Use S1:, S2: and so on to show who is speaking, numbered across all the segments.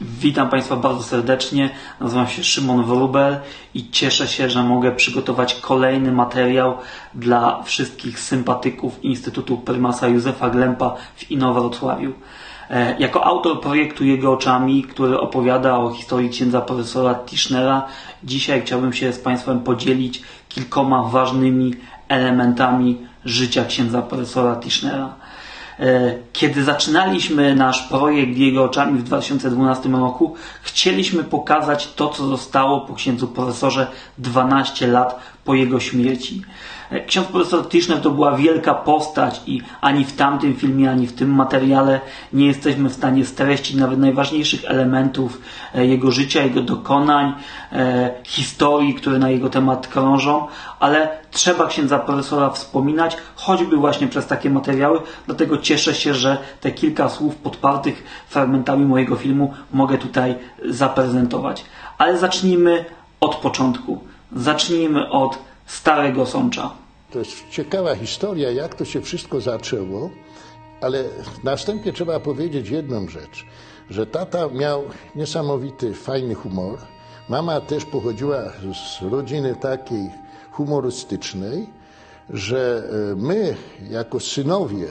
S1: Witam Państwa bardzo serdecznie. Nazywam się Szymon Wrubel i cieszę się, że mogę przygotować kolejny materiał dla wszystkich sympatyków Instytutu Prymasa Józefa Glempa w Inowrocławiu. E, jako autor projektu Jego oczami, który opowiada o historii księdza profesora Tischnera, dzisiaj chciałbym się z Państwem podzielić kilkoma ważnymi elementami życia księdza profesora Tischnera. E, kiedy zaczynaliśmy nasz projekt Jego oczami w 2012 roku, chcieliśmy pokazać to, co zostało po księdzu profesorze 12 lat po jego śmierci. E, ksiądz profesor Tischner to była wielka postać i ani w tamtym filmie, ani w tym materiale nie jesteśmy w stanie streścić nawet najważniejszych elementów e, jego życia, jego dokonań, historii, które na jego temat krążą, ale trzeba księdza profesora wspominać, choćby właśnie przez takie materiały, dlatego cieszę się, że te kilka słów podpartych fragmentami mojego filmu mogę tutaj zaprezentować. Ale zacznijmy od początku. Zacznijmy od Starego Sącza.
S2: To jest ciekawa historia, jak to się wszystko zaczęło, ale następnie trzeba powiedzieć jedną rzecz, że tata miał niesamowity, fajny humor. Mama też pochodziła z rodziny takiej humorystycznej, że e, my, jako synowie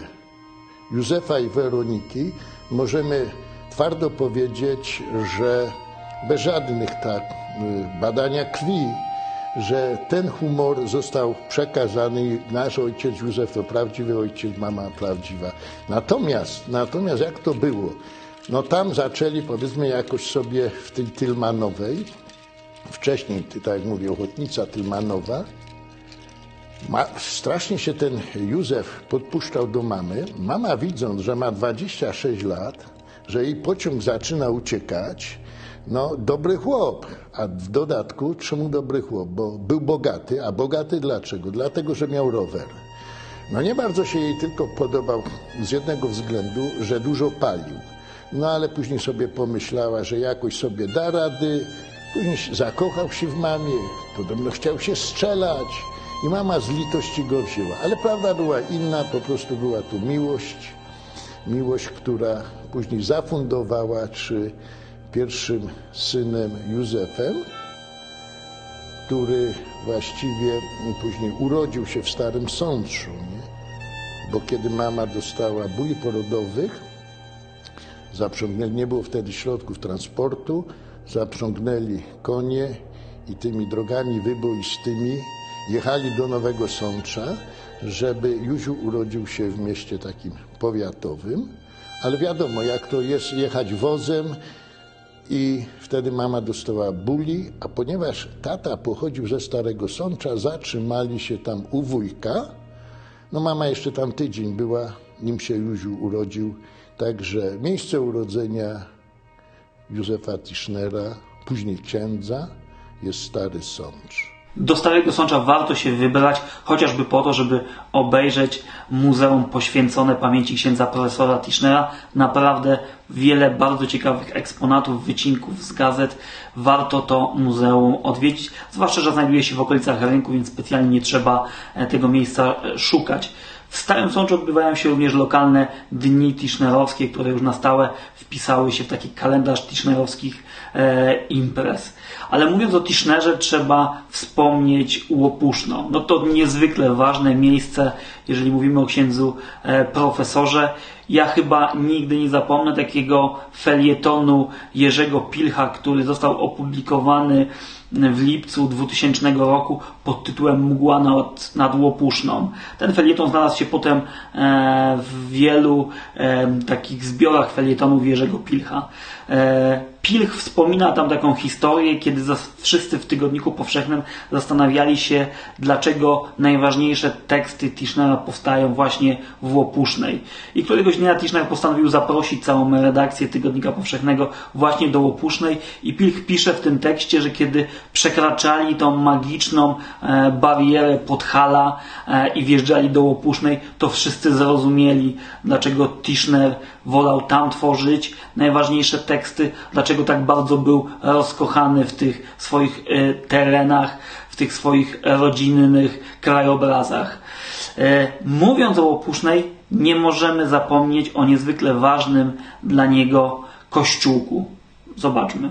S2: Józefa i Weroniki, możemy twardo powiedzieć, że bez żadnych tak e, badania krwi, że ten humor został przekazany. Nasz ojciec Józef to prawdziwy ojciec, mama prawdziwa. Natomiast, natomiast jak to było? No tam zaczęli, powiedzmy, jakoś sobie w tej Tylmanowej, wcześniej, tak jak mówię, ochotnica Tylmanowa, ma, strasznie się ten Józef podpuszczał do mamy. Mama widząc, że ma 26 lat, że jej pociąg zaczyna uciekać, no dobry chłop. A w dodatku, czemu dobry chłop? Bo był bogaty, a bogaty dlaczego? Dlatego, że miał rower. No nie bardzo się jej tylko podobał z jednego względu, że dużo palił. No ale później sobie pomyślała, że jakoś sobie da rady. Później zakochał się w mamie, podobno chciał się strzelać i mama z litości go wzięła. Ale prawda była inna, po prostu była tu miłość, miłość, która później zafundowała, czy pierwszym synem Józefem, który właściwie później urodził się w Starym Sączu, nie? bo kiedy mama dostała bóli porodowych, zaprzągnęli, nie było wtedy środków transportu, zaprzągnęli konie i tymi drogami wyboistymi jechali do Nowego Sącza, żeby Józiu urodził się w mieście takim powiatowym, ale wiadomo, jak to jest jechać wozem i wtedy mama dostała buli, a ponieważ tata pochodził ze Starego Sącza, zatrzymali się tam u wujka. No mama jeszcze tam tydzień była, nim się Józiu urodził, także miejsce urodzenia Józefa Tischnera, później księdza, jest Stary Sącz.
S1: Do Starego Sącza warto się wybrać, chociażby po to, żeby obejrzeć muzeum poświęcone pamięci księdza profesora Tischnera. Naprawdę wiele bardzo ciekawych eksponatów, wycinków z gazet. Warto to muzeum odwiedzić, zwłaszcza, że znajduje się w okolicach rynku, więc specjalnie nie trzeba e, tego miejsca e, szukać. W Starym Sączu odbywają się również lokalne dni tischnerowskie, które już na stałe wpisały się w taki kalendarz tischnerowskich e, imprez. Ale mówiąc o Tischnerze trzeba wspomnieć Łopuszno. No to niezwykle ważne miejsce, jeżeli mówimy o księdzu e, profesorze. Ja chyba nigdy nie zapomnę takiego felietonu Jerzego Pilcha, który został opublikowany w lipcu 2000 roku pod tytułem Mgła nad, nad Łopuszną. Ten felieton znalazł się potem e, w wielu e, takich zbiorach felietonów Jerzego Pilcha. E, Pilch wspomina tam taką historię, kiedy wszyscy w Tygodniku Powszechnym zastanawiali się, dlaczego najważniejsze teksty Tischnera powstają właśnie w Łopusznej. I któregoś dnia Tischner postanowił zaprosić całą redakcję Tygodnika Powszechnego właśnie do Łopusznej i Pilch pisze w tym tekście, że kiedy przekraczali tą magiczną e, barierę Podhala e, i wjeżdżali do Łopusznej, to wszyscy zrozumieli, dlaczego Tischner wolał tam tworzyć najważniejsze teksty, dlaczego tak bardzo był rozkochany w tych swoich e, terenach, w tych swoich rodzinnych krajobrazach. Mówiąc o Łopusznej, nie możemy zapomnieć o niezwykle ważnym dla niego kościółku Zobaczmy.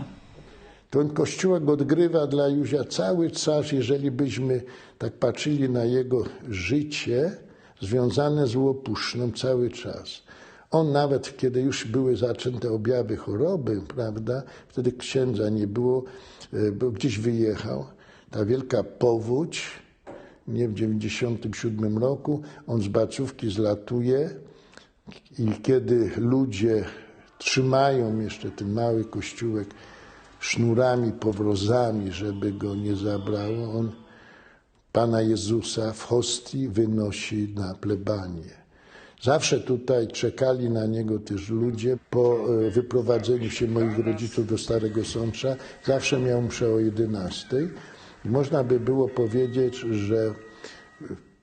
S2: Ten kościółek odgrywa dla Józia cały czas, jeżeli byśmy tak patrzyli na jego życie związane z łopuszną cały czas. On nawet, kiedy już były zaczęte objawy choroby, prawda, wtedy księdza nie było, e, bo gdzieś wyjechał. Ta wielka powódź, nie w 97 roku, on z bacówki zlatuje i kiedy ludzie trzymają jeszcze ten mały kościółek sznurami, powrozami, żeby go nie zabrało, on Pana Jezusa w hostii wynosi na plebanię. Zawsze tutaj czekali na niego też ludzie. Po e, wyprowadzeniu się moich rodziców do Starego Sącza zawsze miał mszę o 11. I można by było powiedzieć, że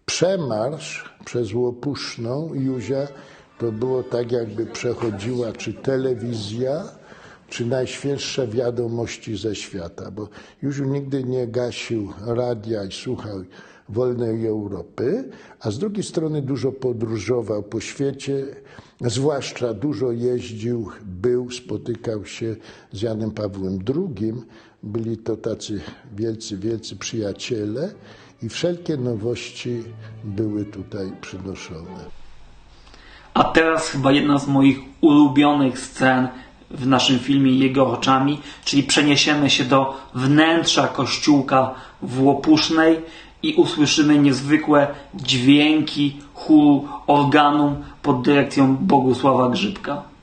S2: przemarsz przez Łopuszną Józia to było tak, jakby przechodziła czy telewizja, czy najświeższe wiadomości ze świata, bo Józiu nigdy nie gasił radia i słuchał wolnej Europy, a z drugiej strony dużo podróżował po świecie, zwłaszcza dużo jeździł, był, spotykał się z Janem Pawłem II. Byli to tacy wielcy, wielcy przyjaciele i wszelkie nowości były tutaj przynoszone.
S1: A teraz chyba jedna z moich ulubionych scen w naszym filmie Jego oczami, czyli przeniesiemy się do wnętrza kościółka w Łopusznej i usłyszymy niezwykłe dźwięki chóru organum pod dyrekcją Bogusława Grzybka.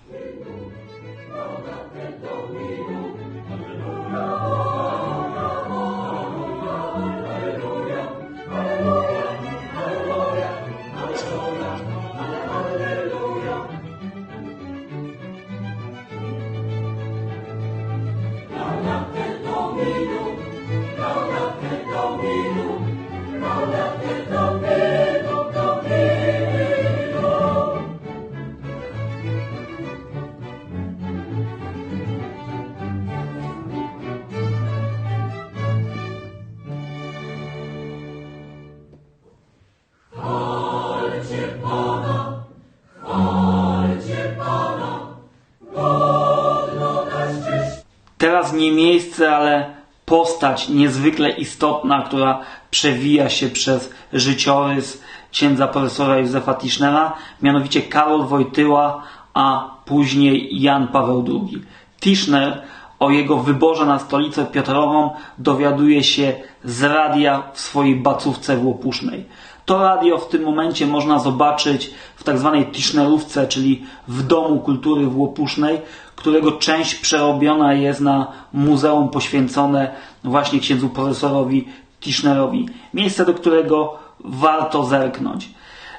S1: Teraz nie miejsce, ale postać niezwykle istotna, która przewija się przez życiorys księdza profesora Józefa Tischnera, mianowicie Karol Wojtyła, a później Jan Paweł II. Tischner o jego wyborze na stolicę Piotrową dowiaduje się z radia w swojej bacówce w Łopusznej. To radio w tym momencie można zobaczyć w tak zwanej Tischnerówce, czyli w Domu Kultury w Łopusznej, którego część przerobiona jest na muzeum poświęcone właśnie księdzu profesorowi Tischnerowi. Miejsce, do którego warto zerknąć.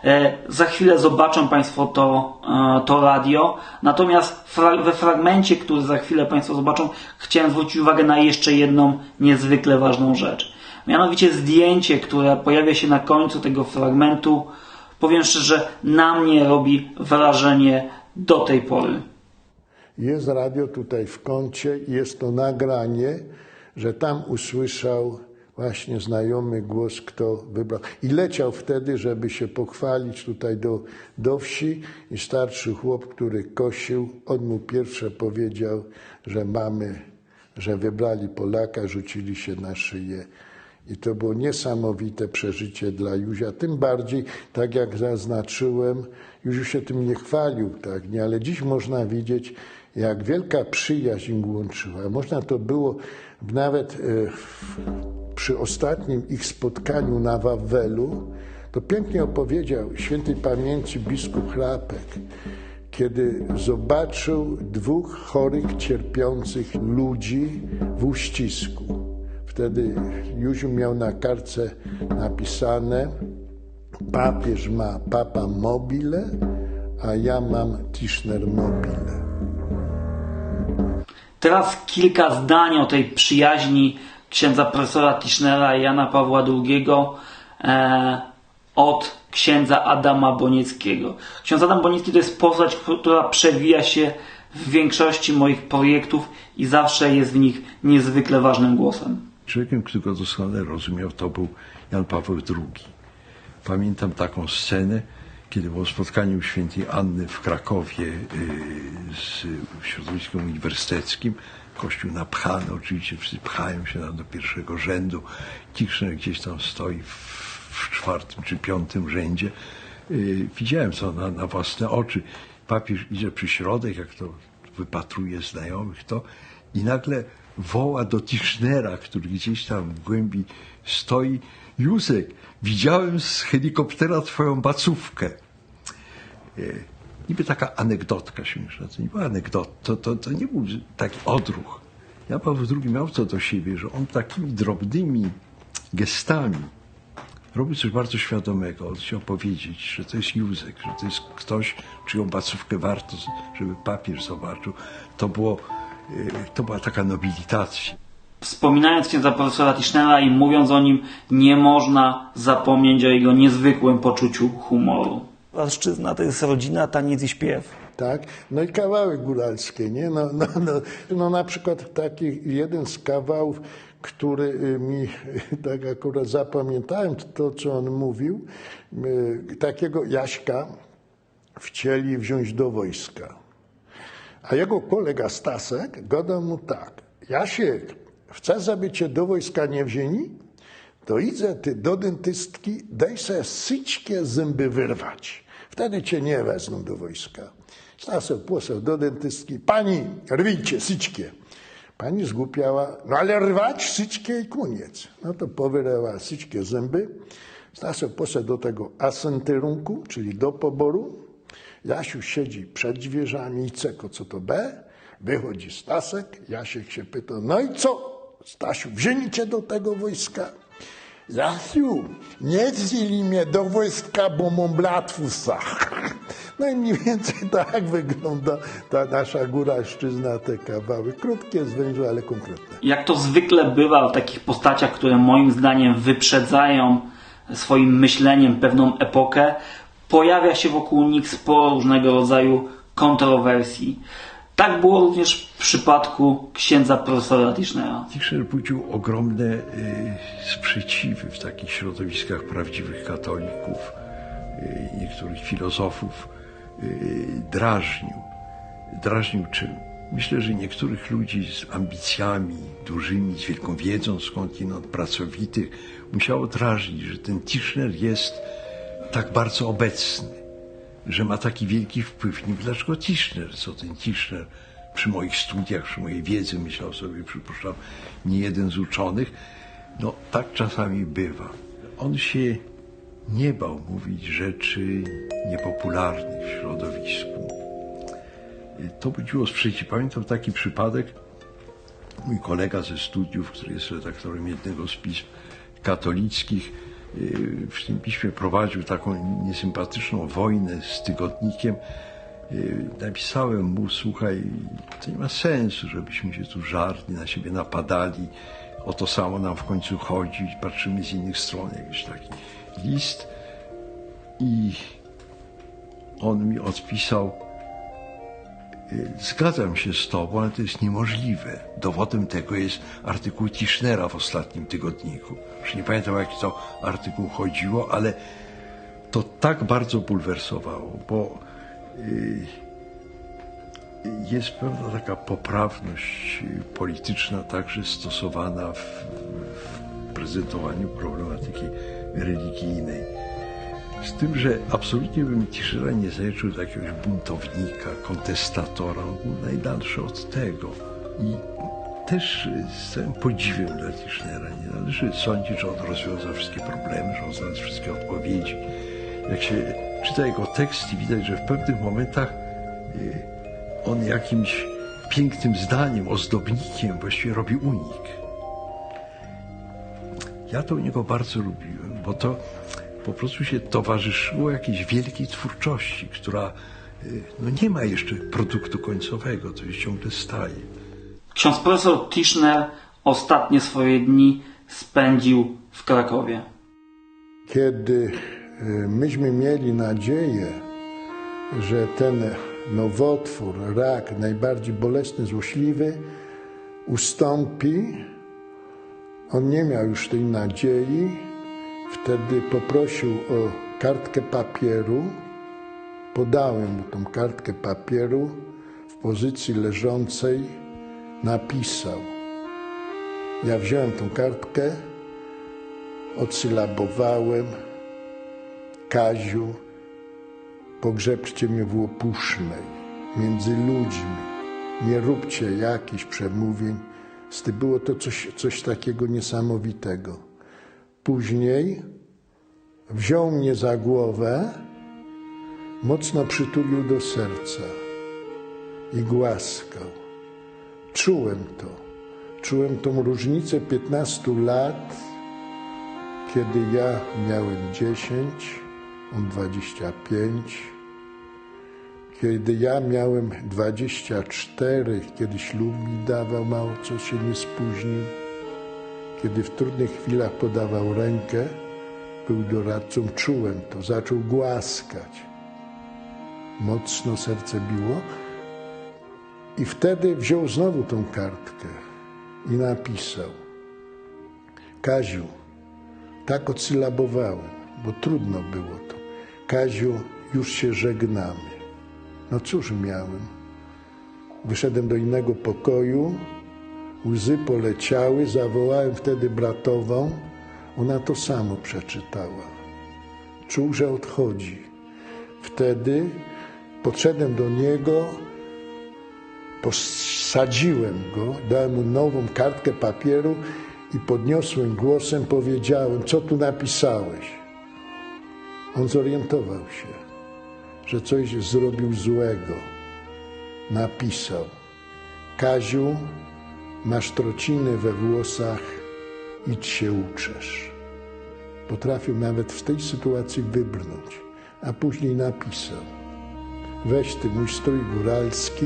S1: E, za chwilę zobaczą Państwo to, e, to radio. Natomiast we fragmencie, który za chwilę Państwo zobaczą, chciałem zwrócić uwagę na jeszcze jedną niezwykle ważną rzecz. Mianowicie zdjęcie, które pojawia się na końcu tego fragmentu, powiem szczerze, na mnie robi wrażenie do tej pory.
S2: Jest radio tutaj w kącie, jest to nagranie, że tam usłyszał właśnie znajomy głos, kto wybrał. I leciał wtedy, żeby się pochwalić tutaj do, do wsi i starszy chłop, który kosił, on mu pierwsze powiedział, że mamy, że wybrali Polaka, rzucili się na szyję. I to było niesamowite przeżycie dla Józia. Tym bardziej, tak jak zaznaczyłem, Józiu się tym nie chwalił, tak, nie? ale dziś można widzieć, jak wielka przyjaźń łączyła. Można to było nawet e, w, przy ostatnim ich spotkaniu na Wawelu, to pięknie opowiedział świętej pamięci biskup Chrapek, kiedy zobaczył dwóch chorych, cierpiących ludzi w uścisku. Wtedy Józiu miał na kartce napisane papież ma papa mobile, a ja mam Tischner mobile.
S1: Teraz kilka zdań o tej przyjaźni księdza profesora Tischnera i Jana Pawła II e, od księdza Adama Bonieckiego. Ksiądz Adam Boniecki to jest postać, która przewija się w większości moich projektów i zawsze jest w nich niezwykle ważnym głosem.
S3: Człowiekiem, którego doskonale rozumiał, to był Jan Paweł II. Pamiętam taką scenę, kiedy było spotkanie u świętej Anny w Krakowie y, z środowiskiem uniwersyteckim, Kościół napchany, oczywiście wszyscy pchają się do pierwszego rzędu. Tischner gdzieś tam stoi w, czwartym czy piątym rzędzie. Y, widziałem to na, na własne oczy. Papież idzie przy środek, jak to wypatruje znajomych, to i nagle woła do Tischnera, który gdzieś tam w głębi stoi. Józek, widziałem z helikoptera twoją bacówkę. Y, niby taka anegdotka śmieszna, to nie była anegdota, to, to, to nie był taki odruch. Ja Paweł II miał to do siebie, że on takimi drobnymi gestami robił coś bardzo świadomego. On chciał powiedzieć, że to jest Józek, że to jest ktoś, czyją bacówkę warto, żeby papież zobaczył. To, było, y, to była taka nobilitacja.
S1: Wspominając księdza profesora Tischnera i mówiąc o nim, nie można zapomnieć o jego niezwykłym poczuciu humoru. Płaszczyzna to jest rodzina, taniec i śpiew.
S2: Tak? No i kawały góralskie, nie? No, no, no, no na przykład taki jeden z kawałów, który y, mi tak akurat zapamiętałem, to co on mówił, y, takiego Jaśka chcieli wziąć do wojska. A jego kolega Stasek gadał mu tak, Jasiek, chcesz, żeby cię do wojska nie wzięli? To idę ty do dentystki, daj sobie syćkie zęby wyrwać. Wtedy cię nie wezmą do wojska. Stasek poseł do dentystki. Pani, rwijcie syćkie. Pani zgłupiała, no ale rwać syćkie i koniec. No to powyręła syćkie zęby. Stasek poszedł do tego asenterunku, czyli do poboru. Jasiu siedzi przed drzwiami i ceko, co to B. Wychodzi Stasek, Jasiek się pyta, no i co? Stasiu, wzięli do tego wojska? Jasiu, nie wzięli mnie do wojska, bo mam blatwusa. No i mniej więcej tak wygląda ta nasza góralszczyzna, te kawały. Krótkie, zwężłe, ale konkretne.
S1: Jak to zwykle bywa w takich postaciach, które moim zdaniem wyprzedzają swoim myśleniem pewną epokę, pojawia się wokół nich sporo różnego rodzaju kontrowersji. Tak było również w przypadku księdza profesora Tischnera.
S3: Tischner budził ogromne y, sprzeciwy w takich środowiskach prawdziwych katolików, y, niektórych filozofów y, drażnił. Drażnił czym? Myślę, że niektórych ludzi z ambicjami dużymi, z wielką wiedzą skądinąd, pracowitych, musiało drażnić, że ten Tischner jest tak bardzo obecny, że ma taki wielki wpływ. Nie dlaczego Tischner, co ten Tischner przy moich studiach, przy mojej wiedzy, myślał sobie, przypuszczam, nie jeden z uczonych. No tak czasami bywa. On się nie bał mówić rzeczy niepopularnych w środowisku. To budziło sprzeciw. Pamiętam taki przypadek. Mój kolega ze studiów, który jest redaktorem jednego z pism katolickich, w tym piśmie prowadził taką niesympatyczną wojnę z tygodnikiem. Napisałem mu, słuchaj, to nie ma sensu, żebyśmy się tu żarli, na siebie napadali. O to samo nam w końcu chodzi, patrzymy z innych stron, jakiś taki list. I on mi odpisał, Zgadzam się z Tobą, ale to jest niemożliwe. Dowodem tego jest artykuł Tischnera w ostatnim tygodniku. Już nie pamiętam, o jaki to artykuł chodziło, ale to tak bardzo bulwersowało, bo jest pewna taka poprawność polityczna także stosowana w, w prezentowaniu problematyki religijnej. Z tym, że absolutnie bym Tischera nie zaliczył do jakiegoś buntownika, kontestatora, on był najdalszy od tego. I też z całym podziwem dla Tischnera nie należy sądzić, że on rozwiąza wszystkie problemy, że on znalazł wszystkie odpowiedzi. Jak się czyta jego teksty, widać, że w pewnych momentach on jakimś pięknym zdaniem, ozdobnikiem właściwie robi unik. Ja to u niego bardzo lubiłem, bo to po prostu się towarzyszyło jakiejś wielkiej twórczości, która no nie ma jeszcze produktu końcowego, to się ciągle staje.
S1: Ksiądz profesor Tischner ostatnie swoje dni spędził w Krakowie.
S2: Kiedy myśmy mieli nadzieję, że ten nowotwór, rak, najbardziej bolesny, złośliwy, ustąpi, on nie miał już tej nadziei Wtedy poprosił o kartkę papieru podałem mu tą kartkę papieru w pozycji leżącej, napisał. Ja wziąłem tą kartkę, odsylabowałem. Kaziu, pogrzebcie mnie w Łopusznej, między ludźmi. Nie róbcie jakichś przemówień. Było to coś, coś takiego niesamowitego. Później wziął mnie za głowę, mocno przytulił do serca i głaskał. Czułem to. Czułem tą różnicę 15 lat, kiedy ja miałem 10, on 25, kiedy ja miałem 24, kiedy ślub mi dawał, mało co się nie spóźnił, kiedy w trudnych chwilach podawał rękę, był doradcą, czułem to, zaczął głaskać. Mocno serce biło i wtedy wziął znowu tą kartkę i napisał Kaziu, tak odsylabowałem, bo trudno było to. Kaziu, już się żegnamy. No cóż miałem? Wyszedłem do innego pokoju, łzy poleciały, zawołałem wtedy bratową. Ona to samo przeczytała. Czuł, że odchodzi. Wtedy podszedłem do niego, posadziłem go, dałem mu nową kartkę papieru i podniosłym głosem powiedziałem, co tu napisałeś. On zorientował się, że coś zrobił złego. Napisał, Kaziu, masz trociny we włosach, idź się uczesz. Potrafił nawet w tej sytuacji wybrnąć, a później napisał, weź ty mój strój góralski,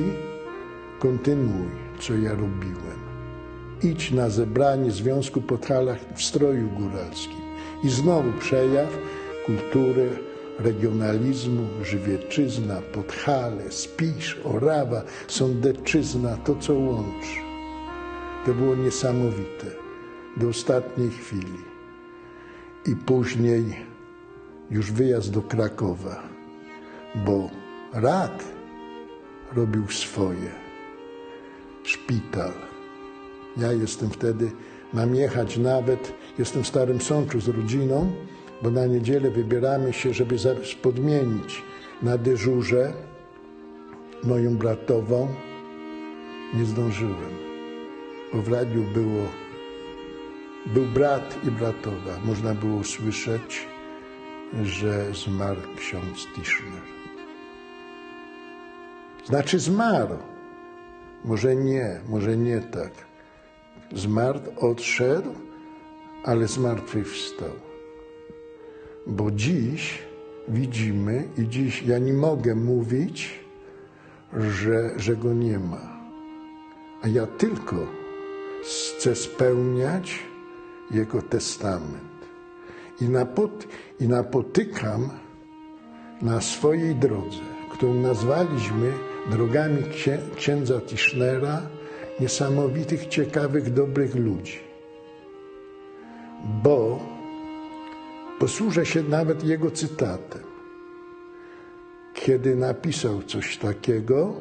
S2: kontynuuj, co ja robiłem. Idź na zebranie Związku Podhalach w stroju góralskim. I znowu przejaw kultury, regionalizmu, żywieczyzna, Podhale, Spisz, Orawa, Sądeczyzna, to co łączy. To było niesamowite do ostatniej chwili. I później już wyjazd do Krakowa, bo rad robił swoje. Szpital. Ja jestem wtedy, mam jechać nawet, jestem w Starym Sączu z rodziną, bo na niedzielę wybieramy się, żeby podmienić na dyżurze moją bratową. Nie zdążyłem, bo w radiu było, był brat i bratowa. Można było słyszeć, że zmarł ksiądz Tischner. Znaczy zmarł. Może nie, może nie tak. Zmarł, odszedł, ale zmartwychwstał. Bo dziś widzimy i dziś ja nie mogę mówić, że, że go nie ma. A ja tylko chcę spełniać jego testament. I, napot, I napotykam na swojej drodze, którą nazwaliśmy drogami księ, księdza Tischnera, niesamowitych, ciekawych, dobrych ludzi. Bo posłużę się nawet jego cytatem, kiedy napisał coś takiego,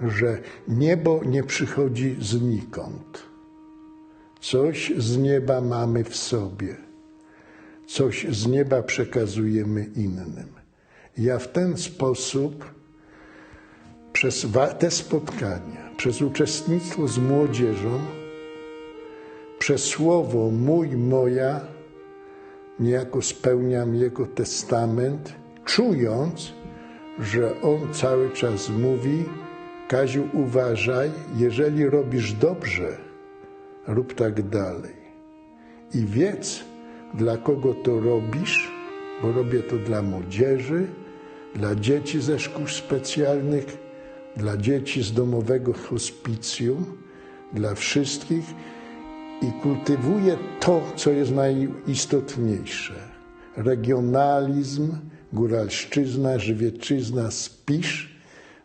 S2: że niebo nie przychodzi znikąd. Coś z nieba mamy w sobie, coś z nieba przekazujemy innym. Ja w ten sposób przez te spotkania, przez uczestnictwo z młodzieżą, przez słowo mój, moja, niejako spełniam jego testament, czując, że on cały czas mówi: Kaziu, uważaj, jeżeli robisz dobrze, rób tak dalej. I wiedz, dla kogo to robisz, bo robię to dla młodzieży, dla dzieci ze szkół specjalnych, dla dzieci z domowego hospicjum, dla wszystkich i kultywuję to, co jest najistotniejsze. Regionalizm, góralszczyzna, żywieczyzna, spisz,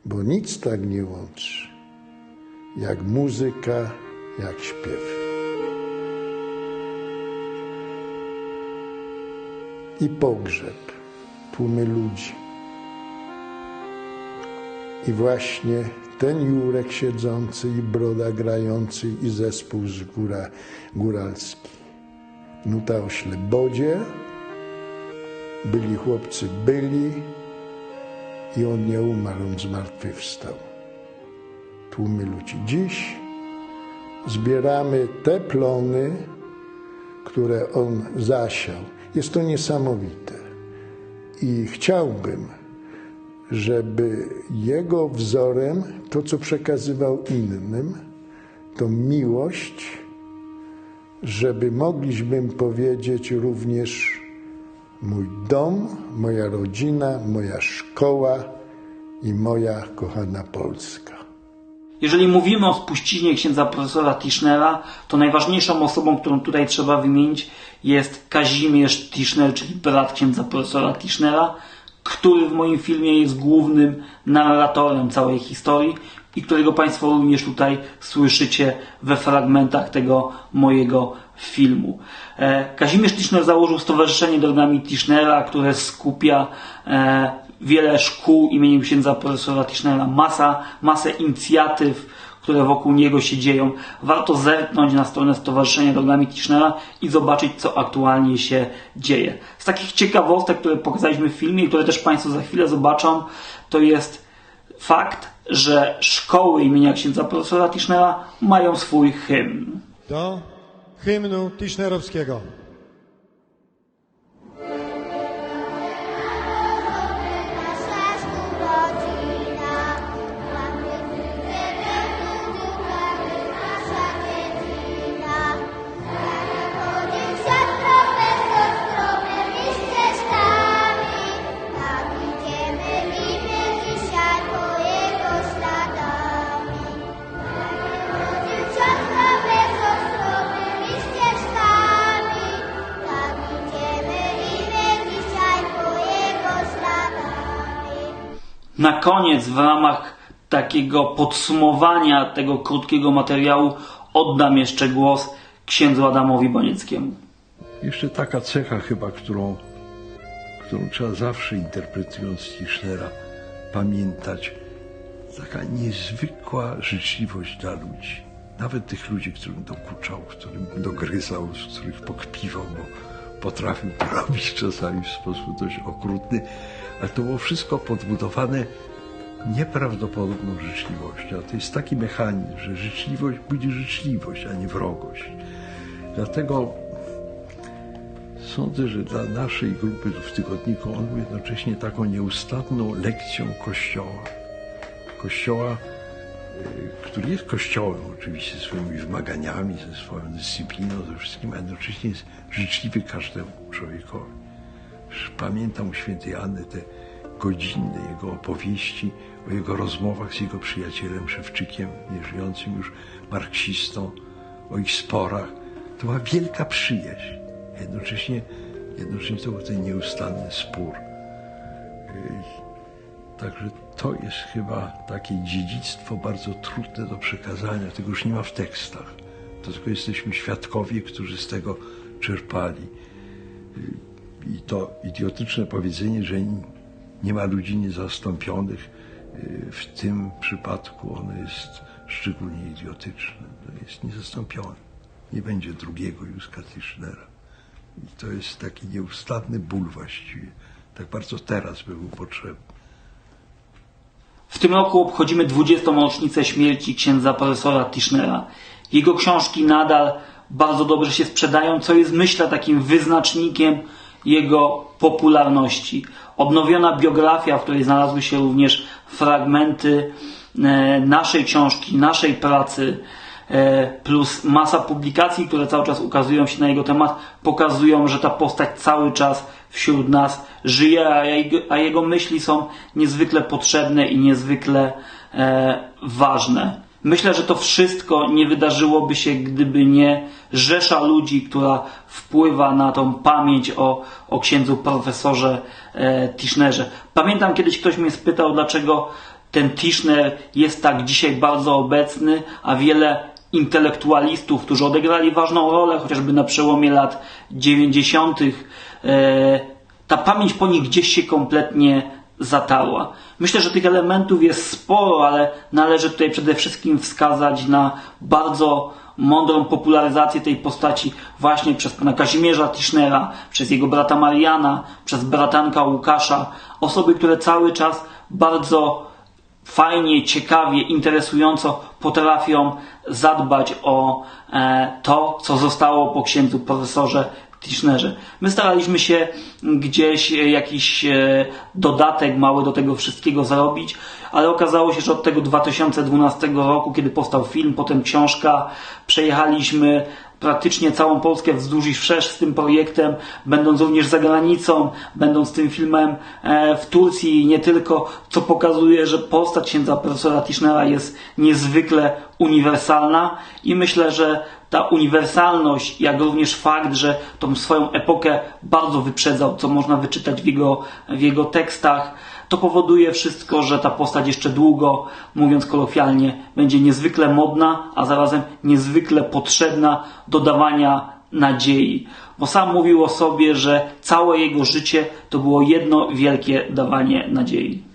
S2: bo nic tak nie łączy jak muzyka, jak śpiew. I pogrzeb, tłumy ludzi. I właśnie ten Jurek siedzący i Broda grający i zespół z góra, góralski. Nuta o Ślebodzie, byli chłopcy, byli i on nie umarł, on zmartwychwstał. Tłumy ludzi. Dziś zbieramy te plony, które on zasiał. Jest to niesamowite. I chciałbym, żeby jego wzorem, to co przekazywał innym, to miłość, żeby mogliśmy powiedzieć również mój dom, moja rodzina, moja szkoła i moja kochana Polska.
S1: Jeżeli mówimy o spuściźnie księdza profesora Tischnera, to najważniejszą osobą, którą tutaj trzeba wymienić jest Kazimierz Tischner, czyli brat księdza profesora Tischnera, który w moim filmie jest głównym narratorem całej historii i którego Państwo również tutaj słyszycie we fragmentach tego mojego filmu. E, Kazimierz Tischner założył Stowarzyszenie Drogami Tischnera, które skupia e, wiele szkół imieniem księdza profesora Tischnera, masa, masę inicjatyw, które wokół niego się dzieją. Warto zerknąć na stronę Stowarzyszenia Drogami Tischnera i zobaczyć, co aktualnie się dzieje. Z takich ciekawostek, które pokazaliśmy w filmie które też Państwo za chwilę zobaczą, to jest fakt, że szkoły imienia księdza profesora Tischnera mają swój hymn.
S4: do hymnu Tischnerowskiego.
S1: Na koniec, w ramach takiego podsumowania tego krótkiego materiału, oddam jeszcze głos księdzu Adamowi Bonieckiemu.
S3: Jeszcze taka cecha chyba, którą, którą trzeba zawsze interpretując Tischnera pamiętać. Taka niezwykła życzliwość dla ludzi. Nawet tych ludzi, którym dokuczał, którym dogryzał, z których pokpiwał, bo potrafił robić czasami w sposób dość okrutny, ale to było wszystko podbudowane nieprawdopodobną życzliwością. To jest taki mechanizm, że życzliwość budzi życzliwość, a nie wrogość. Dlatego Sądzę, że dla naszej grupy w tygodniku on był jednocześnie taką nieustanną lekcją Kościoła. Kościoła, y, który jest Kościołem oczywiście ze swoimi wymaganiami, ze swoją dyscypliną, ze wszystkim, a jednocześnie jest życzliwy każdemu człowiekowi. Pamiętam u świętej Anny te godzinne jego opowieści o jego rozmowach z jego przyjacielem Szewczykiem, nieżyjącym już marksistą, o ich sporach. To była wielka przyjaźń. Jednocześnie, jednocześnie to był ten nieustanny spór. Także to jest chyba takie dziedzictwo bardzo trudne do przekazania. Tego już nie ma w tekstach. To tylko jesteśmy świadkowie, którzy z tego czerpali. I to idiotyczne powiedzenie, że nie ma ludzi niezastąpionych, yy, w tym przypadku ono jest szczególnie idiotyczne. To jest niezastąpione. Nie będzie drugiego Józka Tischnera. I to jest taki nieustanny ból właściwie. Tak bardzo teraz by był potrzebny.
S1: W tym roku obchodzimy 20. rocznicę śmierci księdza profesora Tischnera. Jego książki nadal bardzo dobrze się sprzedają, co jest myślę takim wyznacznikiem jego popularności. Odnowiona biografia, w której znalazły się również fragmenty e, naszej książki, naszej pracy, e, plus masa publikacji, które cały czas ukazują się na jego temat, pokazują, że ta postać cały czas wśród nas żyje, a jego, a jego myśli są niezwykle potrzebne i niezwykle e, ważne. Myślę, że to wszystko nie wydarzyłoby się, gdyby nie rzesza ludzi, która wpływa na tą pamięć o, o księdzu profesorze e, Tischnerze. Pamiętam kiedyś ktoś mnie spytał, dlaczego ten Tischner jest tak dzisiaj bardzo obecny, a wiele intelektualistów, którzy odegrali ważną rolę, chociażby na przełomie lat 90., e, ta pamięć po nich gdzieś się kompletnie zatarła. Myślę, że tych elementów jest sporo, ale należy tutaj przede wszystkim wskazać na bardzo mądrą popularyzację tej postaci właśnie przez pana Kazimierza Tischnera, przez jego brata Mariana, przez bratanka Łukasza. Osoby, które cały czas bardzo fajnie, ciekawie, interesująco potrafią zadbać o e, to, co zostało po księdzu profesorze Tischnerze. My staraliśmy się gdzieś e, jakiś e, dodatek mały do tego wszystkiego zarobić, ale okazało się, że od tego 2012 roku, kiedy powstał film, potem książka, przejechaliśmy praktycznie całą Polskę wzdłuż i wszerz z tym projektem, będąc również za granicą, będąc tym filmem e, w Turcji. I nie tylko, co pokazuje, że postać księdza profesora Tischnera jest niezwykle uniwersalna. I myślę, że ta uniwersalność, jak również fakt, że tą swoją epokę bardzo wyprzedzał, co można wyczytać w jego, w jego tekstach, to powoduje wszystko, że ta postać jeszcze długo, mówiąc kolokwialnie, będzie niezwykle modna, a zarazem niezwykle potrzebna do dawania nadziei. Bo sam mówił o sobie, że całe jego życie to było jedno wielkie dawanie nadziei.